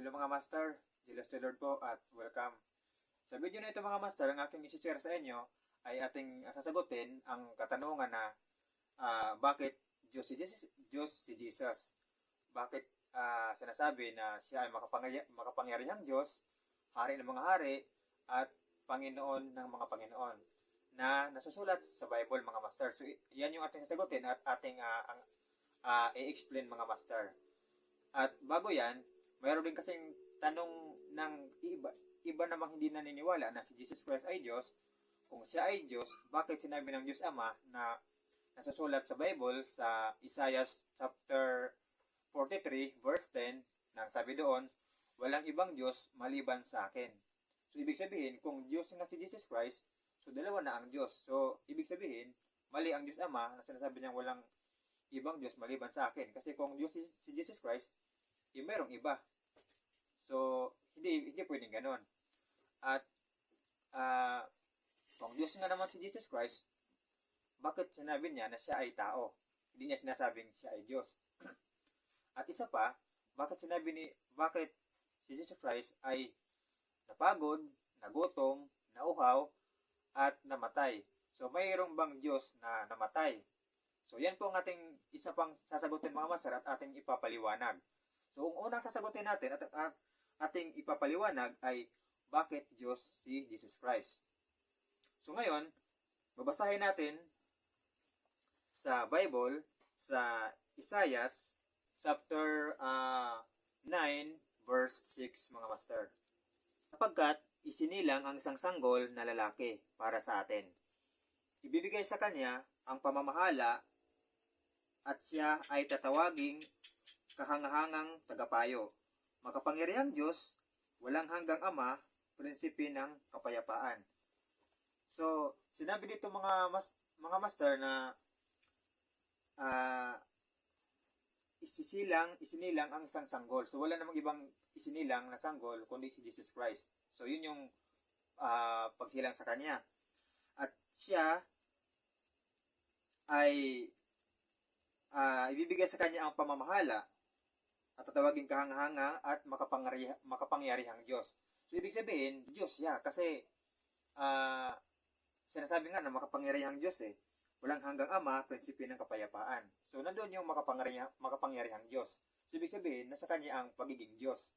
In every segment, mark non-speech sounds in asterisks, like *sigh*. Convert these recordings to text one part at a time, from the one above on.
hello mga master, Julius Taylor po at welcome. Sa video na ito mga master, ang aking isi-share sa inyo ay ating sasagutin ang katanungan na ah, bakit Diyos si Jesus, Diyos si Jesus? Bakit ah, sinasabi na siya ay makapangya, makapangyarihang Diyos, hari ng mga hari, at Panginoon ng mga Panginoon na nasusulat sa Bible mga master. So yan yung ating sasagutin at ating ang ah, i-explain mga master. At bago yan, mayroon din kasing tanong ng iba, iba namang hindi naniniwala na si Jesus Christ ay Diyos. Kung siya ay Diyos, bakit sinabi ng Diyos Ama na nasusulat sa Bible sa Isaiah chapter 43 verse 10 nang sabi doon, walang ibang Diyos maliban sa akin. So ibig sabihin, kung Diyos nga si Jesus Christ, so dalawa na ang Diyos. So ibig sabihin, mali ang Diyos Ama na sinasabi niyang walang ibang Diyos maliban sa akin. Kasi kung Diyos si, si Jesus Christ, eh, merong iba. So, hindi, hindi pwedeng ganon. At, ah, kung Diyos nga naman si Jesus Christ, bakit sinabi niya na siya ay tao? Hindi niya sinasabing siya ay Diyos. *clears throat* At isa pa, bakit sinabi ni, bakit si Jesus Christ ay napagod, nagutom, nauhaw, at namatay? So, mayroong bang Diyos na namatay? So, yan po ang ating isa pang sasagutin mga masar at ating ipapaliwanag. So, ang unang sasagutin natin at, at ating ipapaliwanag ay bakit Diyos si Jesus Christ. So, ngayon, babasahin natin sa Bible, sa Isaiah, chapter ah, 9, verse 6, mga master. Sapagkat isinilang ang isang sanggol na lalaki para sa atin. Ibibigay sa kanya ang pamamahala at siya ay tatawaging kahangahangang tagapayo. Makapangyarihang Diyos, walang hanggang Ama, prinsipe ng kapayapaan. So, sinabi dito mga mas, mga master na ah isisilang, isinilang ang isang sanggol. So, wala namang ibang isinilang na sanggol kundi si Jesus Christ. So, yun yung ah, pagsilang sa kanya. At siya ay ah, ibibigay sa kanya ang pamamahala at tatawagin kahangahanga at makapangyarihang, Diyos. So, ibig sabihin, Diyos siya. Kasi, ah, sinasabi nga na makapangyarihang Diyos eh. Walang hanggang Ama, prinsipe ng kapayapaan. So, nandoon yung makapangyarihang, makapangyarihang Diyos. So, ibig sabihin, nasa kanya ang pagiging Diyos.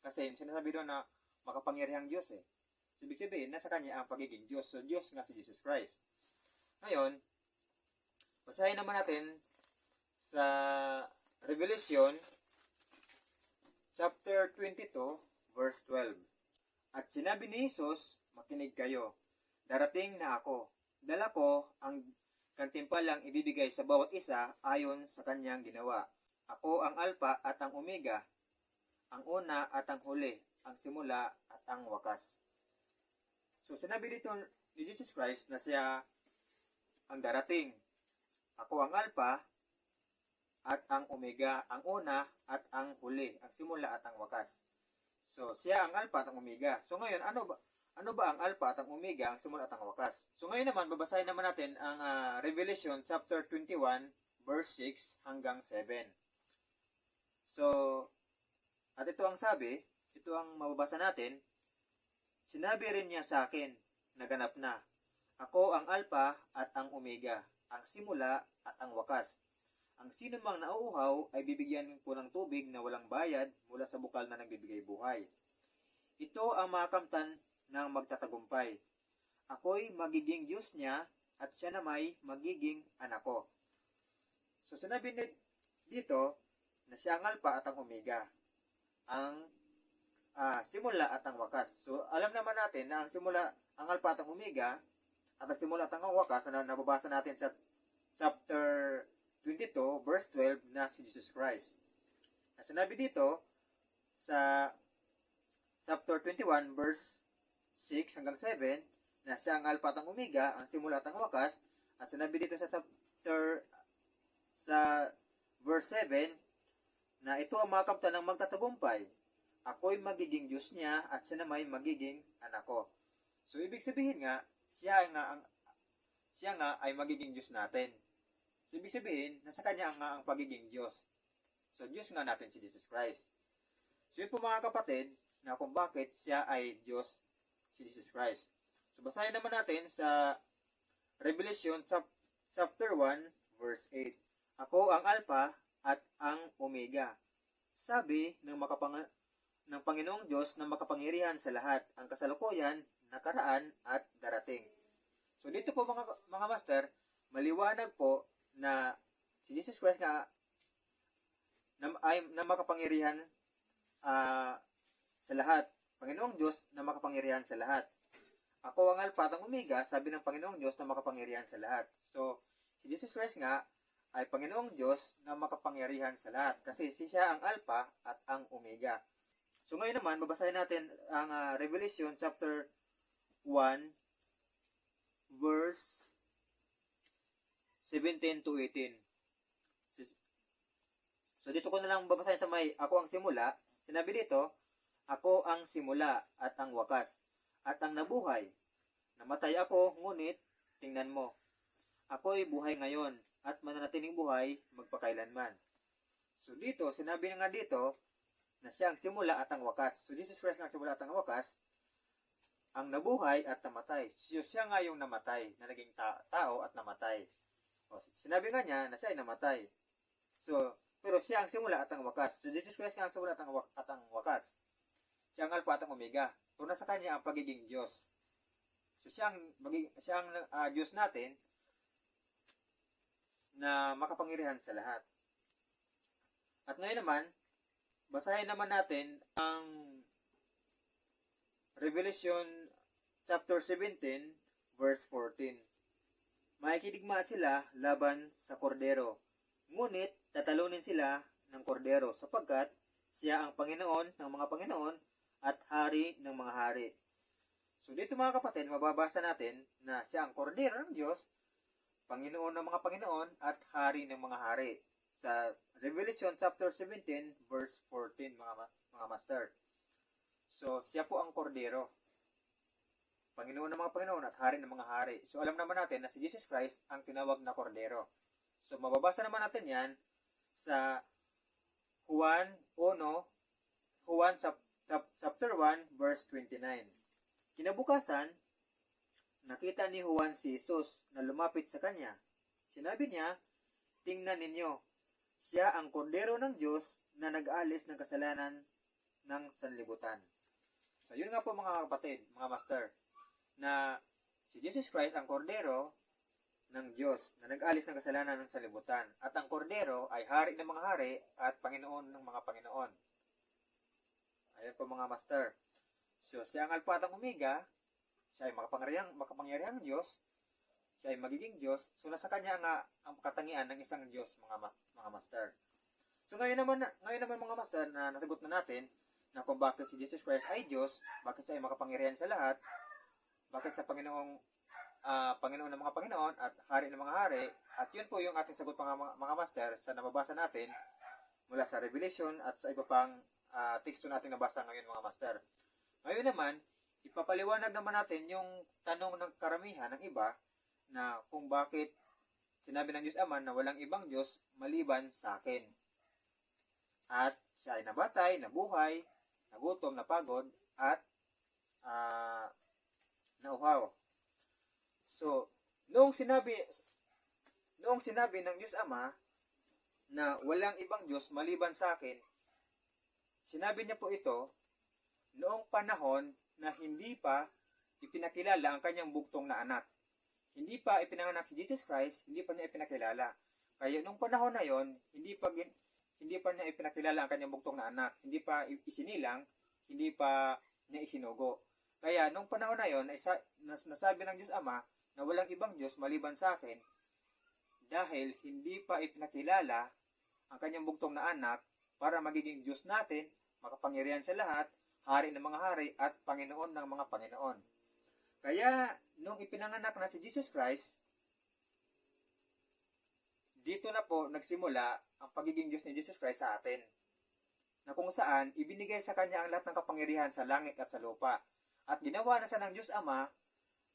Kasi, sinasabi doon na makapangyarihang Diyos eh. So, ibig sabihin, nasa kanya ang pagiging Diyos. So, Diyos nga si Jesus Christ. Ngayon, basahin naman natin sa Revelation chapter 22 verse 12. At sinabi ni Jesus, makinig kayo. Darating na ako. Dala ko ang kantimpalang ibibigay sa bawat isa ayon sa kanyang ginawa. Ako ang Alpha at ang Omega, ang una at ang huli, ang simula at ang wakas. So sinabi dito ni Jesus Christ na siya ang darating. Ako ang Alpha at ang Omega, ang una at ang huli, ang simula at ang wakas. So, siya ang Alpha at ang Omega. So, ngayon, ano ba, ano ba ang Alpha at ang Omega, ang simula at ang wakas? So, ngayon naman, babasahin naman natin ang ah, Revelation chapter 21, verse 6 hanggang 7. So, at ito ang sabi, ito ang mababasa natin, Sinabi rin niya sa akin, naganap na, Ako ang Alpha at ang Omega, ang simula at ang wakas. Ang sino mang nauuhaw ay bibigyan ko ng tubig na walang bayad mula sa bukal na nagbibigay buhay. Ito ang makamtan ng magtatagumpay. Ako'y magiging Diyos niya at siya na may magiging anak ko. So sinabi dito na siya ang Alpha at ang Omega. Ang ah, simula at ang wakas. So alam naman natin na ang simula, ang Alpha at ang Omega at ang simula at ang wakas na nababasa natin sa chapter 22 verse 12 na si Jesus Christ. Na sinabi dito sa chapter 21 verse 6 hanggang 7 na siya ang alpha at ang omega, ang simula at ang wakas. At sinabi dito sa chapter sa verse 7 na ito ang mga kapta ng magtatagumpay. Ako'y magiging Diyos niya at siya na may magiging anak ko. So ibig sabihin nga, siya nga ang siya nga ay magiging Diyos natin. So, ibig sabihin, nasa kanya ang, ang pagiging Diyos. So, Diyos nga natin si Jesus Christ. So yun po mga kapatid, na kung bakit siya ay Diyos, si Jesus Christ. So basahin naman natin sa Revelation chap- chapter 1 verse 8. Ako ang Alpha at ang Omega. Sabi ng makapang ng Panginoong Diyos na makapangyarihan sa lahat, ang kasalukuyan, nakaraan at darating. So dito po mga mga master, maliwanag po na si Jesus Christ nga na, ay, na makapangyarihan ah, sa lahat. Panginoong Diyos na makapangyarihan sa lahat. Ako ang Alpha at ang Omega, sabi ng Panginoong Diyos na makapangyarihan sa lahat. So, si Jesus Christ nga ay Panginoong Diyos na makapangyarihan sa lahat. Kasi si siya ang Alpha at ang Omega. So ngayon naman, babasahin natin ang ah, Revelation chapter 1 verse 17 to 18. So dito ko na lang babasahin sa may ako ang simula. Sinabi dito, ako ang simula at ang wakas at ang nabuhay. Namatay ako, ngunit tingnan mo. Ako'y buhay ngayon at mananatiling buhay magpakailanman. So dito, sinabi nga dito na siya ang simula at ang wakas. So Jesus Christ nga ang simula at ang wakas, ang nabuhay at namatay. So, siya nga yung namatay, na naging ta- tao at namatay. O, sinabi nga niya na siya ay namatay. So, pero siya ang simula at ang wakas. So Jesus Christ nga ang simula at ang, at ang wakas. Siya ang Alpha at ang Omega. So nasa kanya ang pagiging Diyos. So siya ang, siya ang ah, Diyos natin na makapangyarihan sa lahat. At ngayon naman, basahin naman natin ang Revelation chapter 17 verse 14. Makikidigma sila laban sa kordero. Ngunit tatalunin sila ng kordero sapagkat siya ang Panginoon ng mga Panginoon at hari ng mga hari. So dito mga kapatid, mababasa natin na siya ang kordero ng Diyos, Panginoon ng mga Panginoon at hari ng mga hari. Sa Revelation chapter 17 verse 14 mga mga master. So siya po ang kordero. Panginoon ng mga Panginoon at hari ng mga hari. So alam naman natin na si Jesus Christ ang tinawag na kordero. So mababasa naman natin yan sa Juan 1, Juan chap- chap- chapter 1 verse 29. Kinabukasan, nakita ni Juan si Jesus na lumapit sa kanya. Sinabi niya, tingnan ninyo, siya ang kordero ng Diyos na nag-alis ng kasalanan ng sanlibutan. So yun nga po mga kapatid, mga master, na si Jesus Christ ang kordero ng Diyos na nag-alis ng kasalanan ng sanlibutan. At ang kordero ay hari ng mga hari at Panginoon ng mga Panginoon. Ayan po mga master. So siya ang Alpha at ang Omega, siya ay makapangyarihang, makapangyarihang Diyos, siya ay magiging Diyos. So nasa kanya nga ang katangian ng isang Diyos mga ma- mga master. So ngayon naman ngayon naman mga master na nasagot na natin na kung bakit si Jesus Christ ay Diyos, bakit siya ay makapangyarihan sa lahat, bakit sa Panginoong ah, Panginoon ng mga Panginoon at Hari ng mga Hari. At yun po yung ating sagot mga, mga, master sa nababasa natin mula sa Revelation at sa iba pang ah, teksto natin nabasa ngayon mga master. Ngayon naman, ipapaliwanag naman natin yung tanong ng karamihan ng iba na kung bakit sinabi ng Diyos Ama na walang ibang Diyos maliban sa akin. At siya ay nabatay, nabuhay, nagutom, napagod, at ah, nauhaw. So, noong sinabi noong sinabi ng Diyos Ama na walang ibang Diyos maliban sa akin, sinabi niya po ito noong panahon na hindi pa ipinakilala ang kanyang buktong na anak. Hindi pa ipinanganak si Jesus Christ, hindi pa niya ipinakilala. Kaya nung panahon na yon, hindi pa hindi pa niya ipinakilala ang kanyang buktong na anak, hindi pa isinilang, hindi pa niya isinugo. Kaya nung panahon na yon, isa, nas, nasabi ng Diyos Ama na walang ibang Diyos maliban sa akin dahil hindi pa ipinakilala ang kanyang buktong na anak para magiging Diyos natin, makapangyarihan sa lahat, hari ng mga hari at Panginoon ng mga Panginoon. Kaya nung ipinanganak na si Jesus Christ, dito na po nagsimula ang pagiging Diyos ni Jesus Christ sa atin. Na kung saan ibinigay sa kanya ang lahat ng kapangyarihan sa langit at sa lupa. At ginawa na siya ng Diyos Ama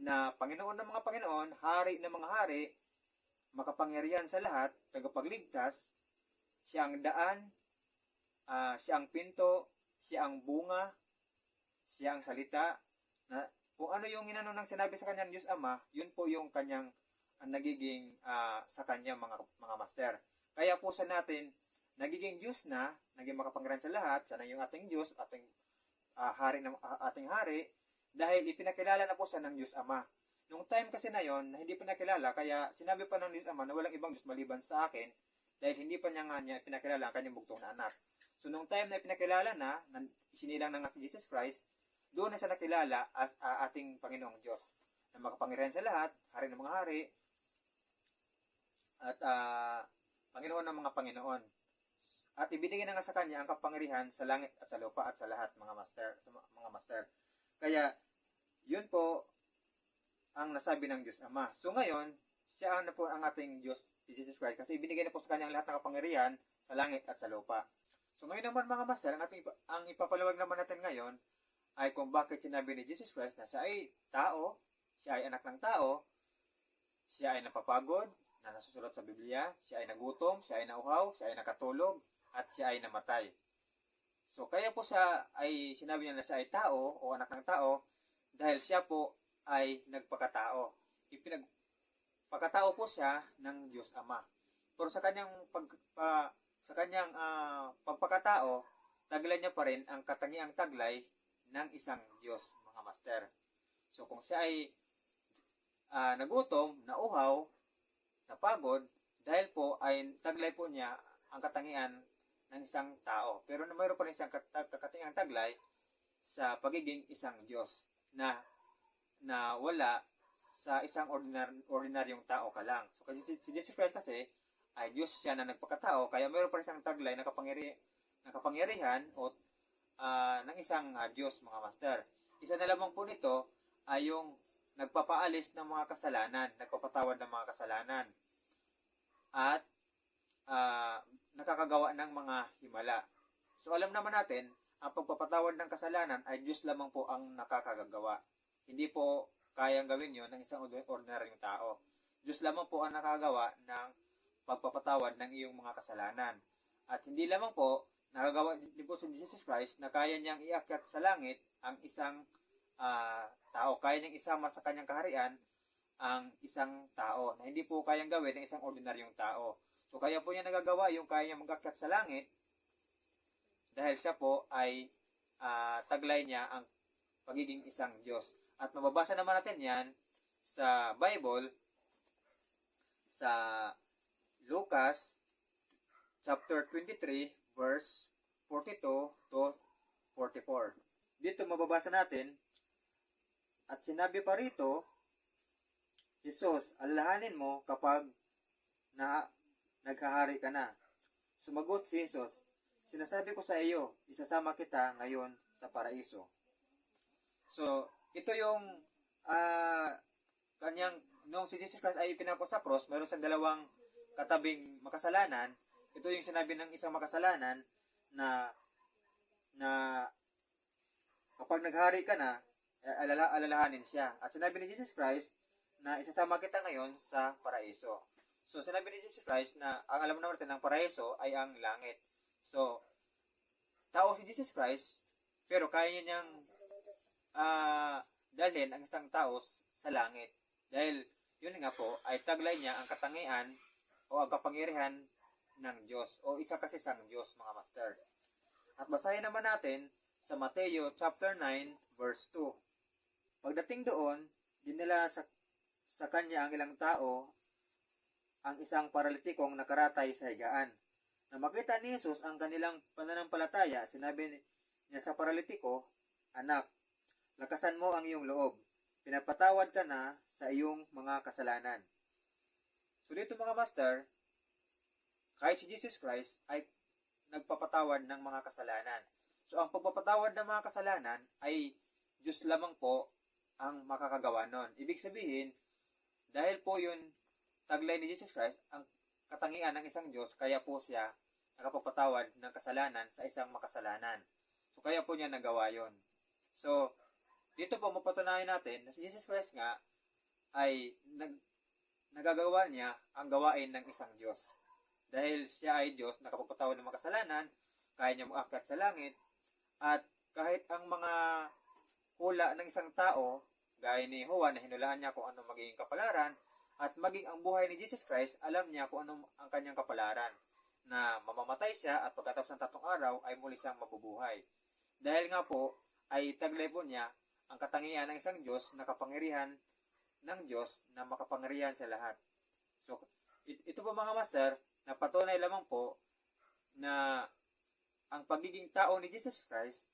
na Panginoon ng mga Panginoon, Hari ng mga Hari, makapangyarihan sa lahat, tagapagligtas, siya ang daan, ah, siya ang pinto, siya ang bunga, siya ang salita, na kung ano yung inano ng sinabi sa kanyang Diyos Ama, yun po yung kanyang ang nagiging ah, sa kanyang mga mga master. Kaya po sa natin, nagiging Diyos na, naging makapangyarihan sa lahat, siya na yung ating Diyos, ating ah, hari ng ah, ating hari, dahil ipinakilala na po siya ng Diyos Ama. Nung time kasi na yon hindi pinakilala, kaya sinabi pa ng Diyos Ama na walang ibang Diyos maliban sa akin, dahil hindi pa niya nga niya pinakilala ang kanyang bugtong na anak. So nung time na pinakilala na, na sinilang ng ating Jesus Christ, doon na siya nakilala as ah, ating Panginoong Diyos na makapangyarihan sa lahat, hari ng mga hari, at ah, Panginoon ng mga Panginoon. At ibinigay na nga sa kanya ang kapangyarihan sa langit at sa lupa at sa lahat mga master, mga master. Kaya yun po ang nasabi ng Diyos Ama. So ngayon, siya na po ang ating Diyos, si Jesus Christ, kasi ibinigay na po sa kanya ang lahat ng kapangyarihan sa langit at sa lupa. So ngayon naman mga master, ang, ating, ang ipapalawag naman natin ngayon ay kung bakit sinabi ni Jesus Christ na siya ay tao, siya ay anak ng tao, siya ay napapagod, na nasusulat sa Biblia, siya ay nagutom, siya ay nauhaw, siya ay nakatulog, at siya ay namatay. So kaya po siya ay sinabi niya na siya ay tao o anak ng tao dahil siya po ay nagpakatao. Ipinagpakatao po siya ng Diyos Ama. Pero sa kanyang pag pa- sa kanyang ah, pagpakatao, taglay niya pa rin ang katangiang taglay ng isang Diyos, mga master. So kung siya ay ah, nagutom, nauhaw, napagod, dahil po ay taglay po niya ang katangian ng isang tao. Pero mayroon pa rin isang kat- katangiang taglay sa pagiging isang Diyos na na wala sa isang ordinar, ordinaryong tao ka lang. So kasi si, Jesus Christ kasi ay Diyos siya na nagpakatao, kaya mayroon pa rin isang taglay na, kapangyari, na kapangyarihan o ah, ng isang ah, Diyos, mga master. Isa na lamang po nito ay yung nagpapaalis ng mga kasalanan, nagpapatawad ng mga kasalanan, at ah, nakakagawa ng mga himala. So alam naman natin, ang pagpapatawad ng kasalanan ay Diyos lamang po ang nakakagawa. Hindi po kayang gawin yon ng isang ordinaryong tao. Diyos lamang po ang nakagawa ng pagpapatawad ng iyong mga kasalanan. At hindi lamang po, nakagawa din po si Jesus Christ na kaya niyang iakyat sa langit ang isang ah, tao. Kaya niyang isama sa kanyang kaharian ang isang tao na hindi po kayang gawin ng isang ordinaryong tao. So kaya po niya nagagawa yung kaya niya magakyat sa langit dahil siya po ay ah, taglay niya ang pagiging isang Diyos. At mababasa naman natin yan sa Bible sa Lucas chapter 23 verse 42 to 44. Dito mababasa natin at sinabi pa rito Jesus, alalahanin mo kapag na naghahari ka na. Sumagot si Jesus, sinasabi ko sa iyo, isasama kita ngayon sa paraiso. So, ito yung ah kanyang nung si Jesus Christ ay pinako sa cross, meron sa dalawang katabing makasalanan. Ito yung sinabi ng isang makasalanan na na kapag naghari ka na, eh, alala, alalahanin siya. At sinabi ni Jesus Christ na isasama kita ngayon sa paraiso. So, sinabi ni Jesus Christ na ang alam naman natin ng paraiso ay ang langit. So, tao si Jesus Christ, pero kaya niya niyang ah dalhin ang isang tao sa langit. Dahil, yun nga po, ay taglay niya ang katangian o ang kapangyarihan ng Diyos. O isa kasi sang Diyos, mga master. At basahin naman natin sa Mateo chapter 9, verse 2. Pagdating doon, dinala sa sa kanya ang ilang tao ang isang paralitikong nakaratay sa higaan. Na makita ni Jesus ang kanilang pananampalataya, sinabi niya sa paralitiko, Anak, lakasan mo ang iyong loob. Pinapatawad ka na sa iyong mga kasalanan. So dito mga master, kahit si Jesus Christ ay nagpapatawad ng mga kasalanan. So ang pagpapatawad ng mga kasalanan ay Diyos lamang po ang makakagawa nun. Ibig sabihin, dahil po yun taglay ni Jesus Christ, ang katangian ng isang Diyos, kaya po siya nakapagpatawad ng kasalanan sa isang makasalanan. So kaya po niya nagawa yon. So, dito po mapatunayan natin na si Jesus Christ nga ay nag, nagagawa niya ang gawain ng isang Diyos. Dahil siya ay Diyos, nakapagpatawad ng mga kasalanan, kaya niya umakyat sa langit, At kahit ang mga hula ng isang tao, gaya ni Juan na hinulaan niya kung ano magiging kapalaran, at maging ang buhay ni Jesus Christ, alam niya kung ano ang kanyang kapalaran na mamamatay siya at pagkatapos ng tatlong araw ay muli siyang mabubuhay. Dahil nga po ay taglay po niya ang katangian ng isang Diyos na kapangyarihan ng Diyos na makapangyarihan sa lahat. So, it- ito po mga master, na patunay lamang po na ang pagiging tao ni Jesus Christ,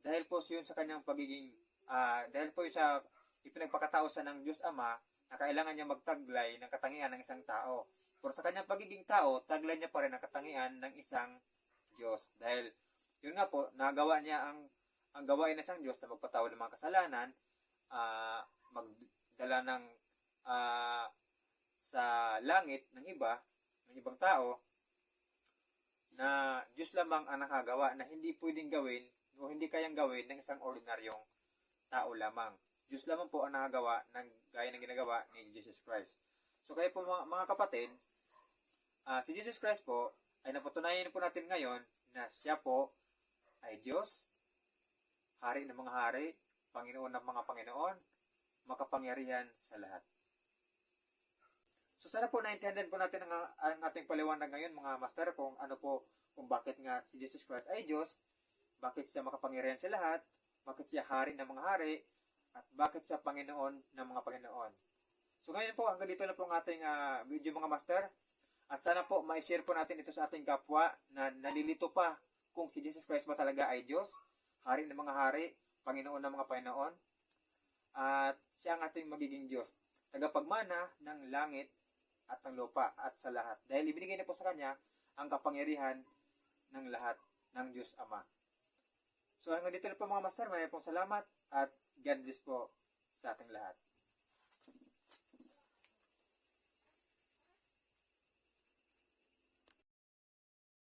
dahil po yun sa kanyang pagiging, ah, dahil po yun sa ipinagpakatao sa ng Diyos Ama, na kailangan niya magtaglay ng katangian ng isang tao. Pero sa kanyang pagiging tao, taglay niya pa rin ang katangian ng isang Diyos. Dahil, yun nga po, nagawa niya ang ang gawain ng isang Diyos na magpatawad ng mga kasalanan, ah, magdala ng ah, sa langit ng iba, ng ibang tao, na Diyos lamang ang nakagawa na hindi pwedeng gawin o hindi kayang gawin ng isang ordinaryong tao lamang. Diyos lamang po ang nakagawa ng gaya ng ginagawa ni Jesus Christ. So kaya po mga, mga kapatid, ah, si Jesus Christ po ay napatunayan po natin ngayon na siya po ay Diyos, hari ng mga hari, Panginoon ng mga Panginoon, makapangyarihan sa lahat. So sana po naintindihan po natin ang, ang ating paliwanag ngayon mga master kung ano po, kung bakit nga si Jesus Christ ay Diyos, bakit siya makapangyarihan sa lahat, bakit siya hari ng mga hari, at bakit siya Panginoon ng mga Panginoon. So ngayon po, hanggang dito na po ang ating ah, video mga master. At sana po, ma-share po natin ito sa ating kapwa na nalilito pa kung si Jesus Christ ba talaga ay Diyos, hari ng mga hari, Panginoon ng mga Panginoon, at siya ang ating magiging Diyos, tagapagmana ng langit at ng lupa at sa lahat. Dahil ibinigay na po sa Kanya ang kapangyarihan ng lahat ng Diyos Ama. So hanggang dito na po mga master, maraming pong salamat at God bless po sa ating lahat.